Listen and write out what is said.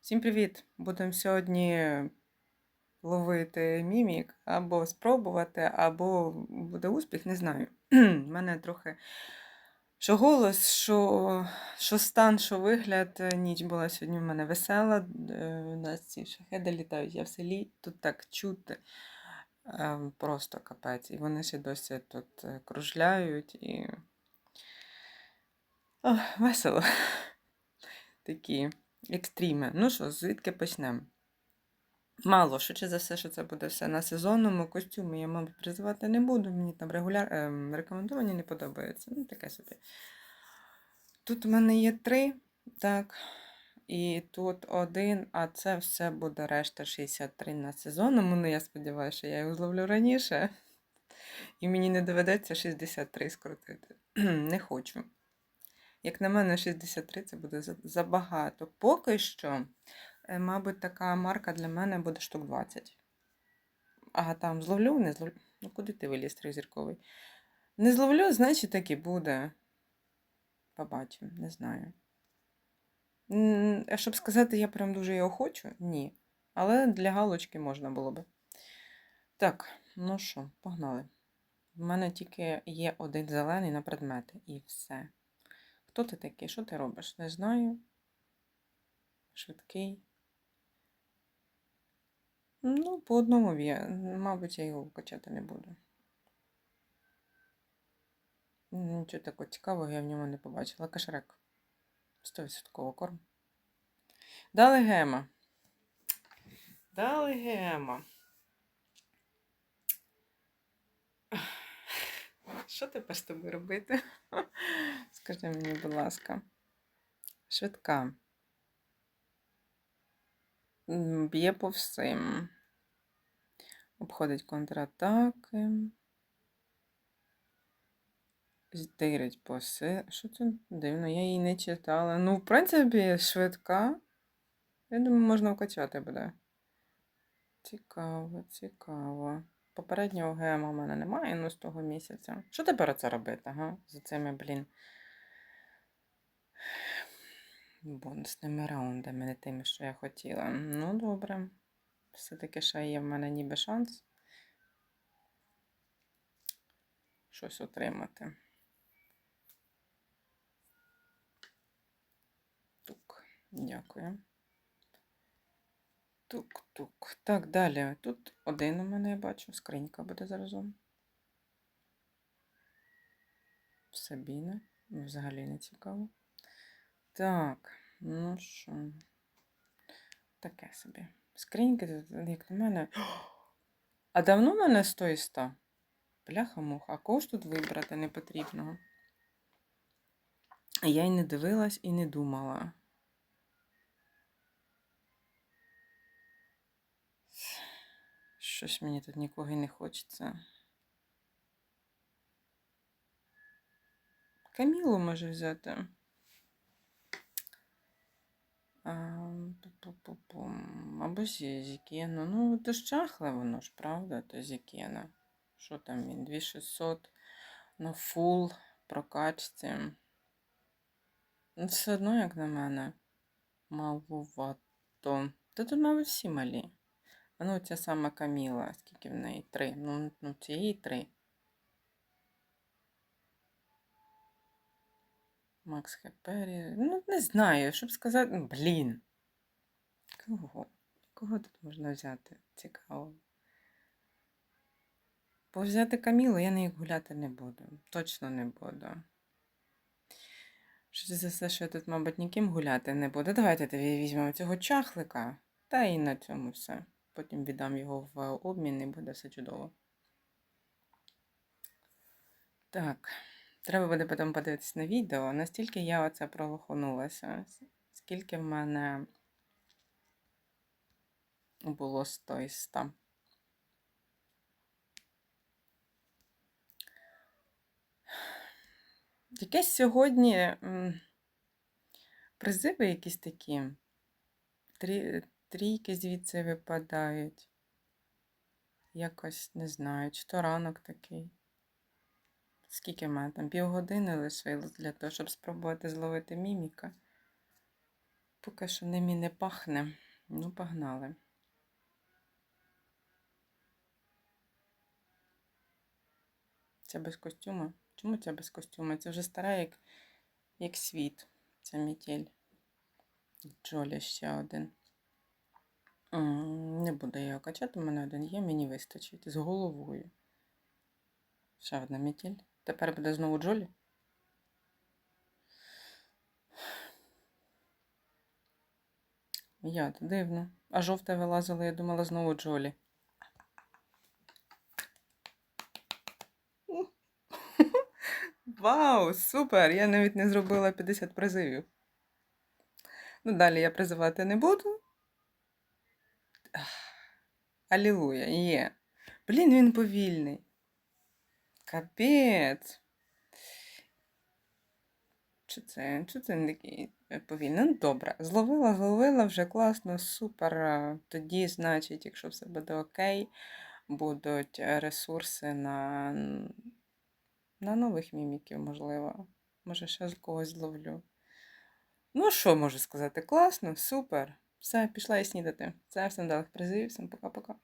Всім привіт! Будемо сьогодні ловити мімік, або спробувати, або буде успіх, не знаю. У мене трохи що голос, що, що стан, що вигляд. Ніч була сьогодні в мене весела. е, У нас ці шахеди літають, я в селі, тут так чути. е, Просто капець. І вони ще досі тут е, кружляють і. Ох, весело. Такі екстріми. Ну що, звідки почнемо? Мало, швидше за все, що це буде все на сезонному костюмі. Я, мабуть, призивати не буду. Мені там регуляр... ем, рекомендовані не подобається. Ну, таке собі. Тут у мене є три, так. І тут один, а це все буде решта 63 на сезонному. Ну, я сподіваюся, що я його зловлю раніше. І мені не доведеться 63 скрутити. не хочу. Як на мене, 63 це буде забагато. Поки що, е, мабуть, така марка для мене буде штук 20. А там зловлю, не зловлю. Ну, куди ти виліз тризірковий? Не зловлю, значить так і буде. Побачимо, не знаю. А щоб сказати, я прям дуже його хочу, ні. Але для галочки можна було би. Так, ну що, погнали. В мене тільки є один зелений на предмети, і все. Хто ти такий? Що ти робиш? Не знаю. Швидкий. Ну, по одному є. Мабуть, я його качати не буду. Нічого такого цікавого я в ньому не побачила. Кашрек. 100% корм. Дали гема. Дали гема. Що тепер з тобою робити? Скажи мені, будь ласка. Швидка. Б'є по всім. Обходить контратаки. Здирить по си. Що це дивно? Я її не читала. Ну, в принципі, швидка. Я думаю, можна вкачати буде. Цікаво, цікаво. Попереднього гема в мене немає, ну з того місяця. Що тепер оце робити, ага? За цими, блін. Бонусними раундами, не тими, що я хотіла. Ну, добре. Все-таки ще є в мене ніби шанс щось отримати. Тук, дякую. Тук-тук. Так, далі. Тут один у мене я бачу. Скринька буде заразом. Сабіна. Взагалі не цікаво. Так, ну що. Таке собі. Скриньки, як на мене. А давно в мене 100 і 100? Бляха-муха, а кого ж тут вибрати непотрібного? Я й не дивилась і не думала. Щось мені тут нікого і не хочеться. Камілу може взяти. Пу-пу-пу-пум. Або зі- Зікену. Ну, то ж чахле воно ж, правда, то Зікена. Що там він? 2600 на фул прокачці. Ну, все одно, як на мене, маловато. Та тут, мабуть, всі малі. А ну, ця сама Каміла, скільки в неї? Три. Ну, ну цієї три. Макс Хепері. Ну, не знаю, щоб сказати. ну, Блін. Кого? Кого тут можна взяти? Цікаво. Бо взяти Камілу я нею гуляти не буду. Точно не буду. Що за все, що я тут, мабуть, ніким гуляти не буду. Давайте тоді візьмемо цього чахлика. Та і на цьому все. Потім віддам його в обмін і буде все чудово. Так. Треба буде потім подивитися на відео, настільки я оце пролоханулася, скільки в мене було 100 із 100. Якесь сьогодні призиви якісь такі. Трі, трійки звідси випадають. Якось не знаю, чи то ранок такий. Скільки в мене там? Півгодини лишилось для того, щоб спробувати зловити міміка. Поки що ним не пахне. Ну, погнали. Це без костюма? Чому це без костюма? Це вже стара, як, як світ. Ця метель. Джолі ще один. Не буду його качати, у мене один є, мені вистачить. З головою. Ще одна метель. Тепер буде знову Джолі. Я дивно. А жовте вилазило, я думала, знову Джолі. Вау, супер! Я навіть не зробила 50 призивів. Ну, далі я призивати не буду. Алілуя, є. Блін, він повільний. Капець. Чи це, чи це не такий е, повільний? Ну, добре. Зловила, зловила, вже класно, супер. Тоді, значить, якщо все буде окей, будуть е, ресурси на, на нових міміків, можливо. Може, ще з когось зловлю. Ну, що можу сказати? Класно, супер. Все, пішла я снідати. Це всім далих призивів, всім пока-пока.